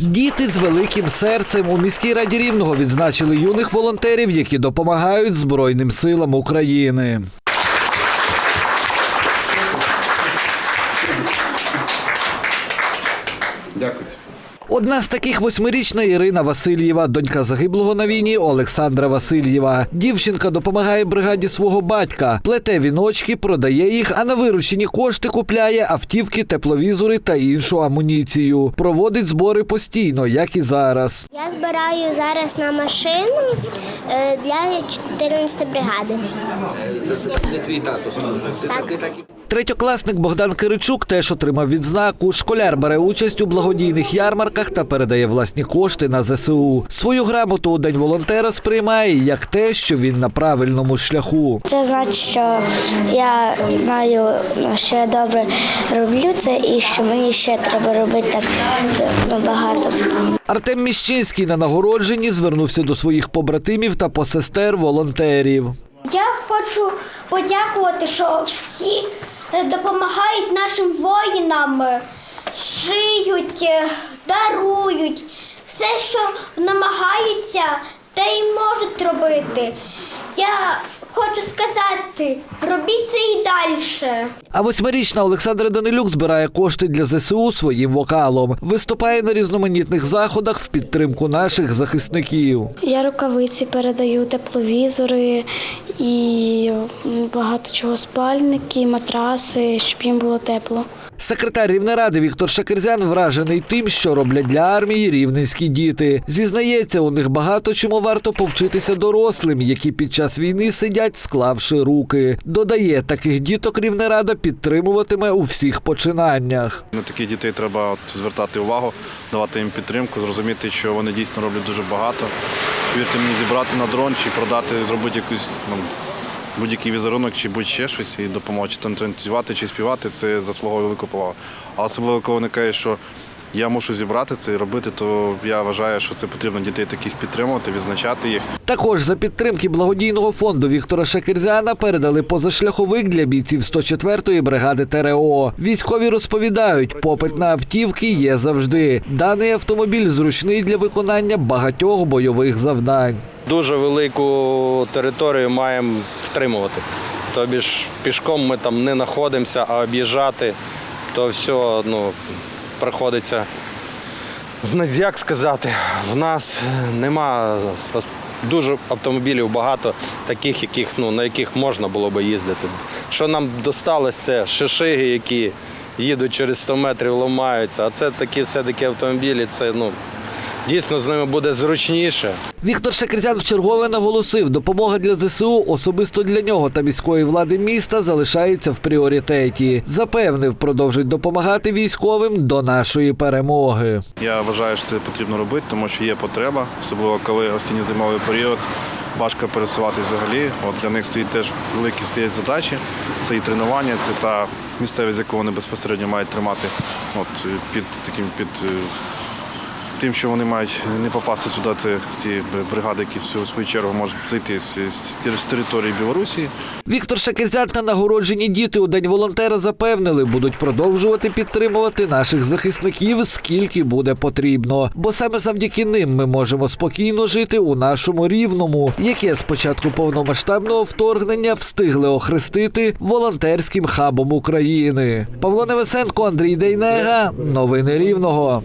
Діти з великим серцем у міській раді рівного відзначили юних волонтерів, які допомагають Збройним силам України. Дякую. Одна з таких восьмирічна Ірина Васильєва, донька загиблого на війні Олександра Васильєва. Дівчинка допомагає бригаді свого батька, плете віночки, продає їх, а на виручені кошти купляє автівки, тепловізори та іншу амуніцію. Проводить збори постійно, як і зараз. Я збираю зараз на машину е, для 14 бригади. Це твій тато. Так. Третьокласник Богдан Киричук теж отримав відзнаку. Школяр бере участь у благодійних ярмарках та передає власні кошти на ЗСУ. Свою грамоту у день волонтера сприймає як те, що він на правильному шляху. Це значить, що я знаю, що я добре роблю це і що мені ще треба робити так ну, багато. Артем Міщинський на нагородженні звернувся до своїх побратимів та посестер волонтерів. Я хочу подякувати, що всі допомагають нашим воїнам, е, шиють, е, дарують. Все, що намагаються, те й можуть робити. Я хочу сказати, робіть це і далі. А восьмирічна Олександра Данилюк збирає кошти для ЗСУ своїм вокалом. Виступає на різноманітних заходах в підтримку наших захисників. Я рукавиці передаю, тепловізори і багато чого спальники, матраси, щоб їм було тепло. Секретар Рівнеради Віктор Шакерзян вражений тим, що роблять для армії рівненські діти. Зізнається, у них багато чому варто повчитися дорослим, які під час війни сидять, склавши руки. Додає, таких діток Рівнерада підтримуватиме у всіх починаннях. На таких дітей треба от звертати увагу, давати їм підтримку, зрозуміти, що вони дійсно роблять дуже багато. Повірте мені, зібрати на дрон чи продати, зробити якусь ну, будь-який візерунок чи будь-ще щось і допомогти чи танцювати чи співати, це заслуговує велику повагу. А особливо, коли вони кажуть, що я мушу зібрати це і робити, то я вважаю, що це потрібно дітей таких підтримувати, відзначати їх. Також за підтримки благодійного фонду Віктора Шакерзяна передали позашляховик для бійців 104-ї бригади ТРО. Військові розповідають, попит на автівки є завжди. Даний автомобіль зручний для виконання багатьох бойових завдань. Дуже велику територію маємо втримувати. Тобі ж пішком ми там не знаходимося, а об'їжджати, то все ну, приходиться. Як сказати, в нас нема дуже автомобілів багато, таких, яких, ну, на яких можна було би їздити. Що нам досталось, це шишиги, які їдуть через 100 метрів, ламаються. А це такі все-таки автомобілі, це ну, дійсно з ними буде зручніше. Віктор Шакерзян вчергове наголосив, допомога для ЗСУ особисто для нього та міської влади міста залишається в пріоритеті. Запевнив, продовжить допомагати військовим до нашої перемоги. Я вважаю, що це потрібно робити, тому що є потреба, особливо коли осінньо-зимовий період. Важко пересуватися взагалі. От для них стоїть теж великі стоять задачі. Це і тренування, це та місцевість, яку вони безпосередньо мають тримати от, під таким під е, тим, що вони мають не попасти сюди, це ці бригади, які в свою чергу можуть зайти з, з, з території Білорусі. Віктор Шакерзян та нагороджені діти у день волонтера запевнили, будуть продовжувати підтримувати наших захисників скільки буде потрібно. Бо саме завдяки ним ми можемо спокійно жити у нашому рівному, яке з початку повномасштабного вторгнення встигли охрестити волонтерським хабом України. Павло Невесенко, Андрій Дейнега. Новини Рівного.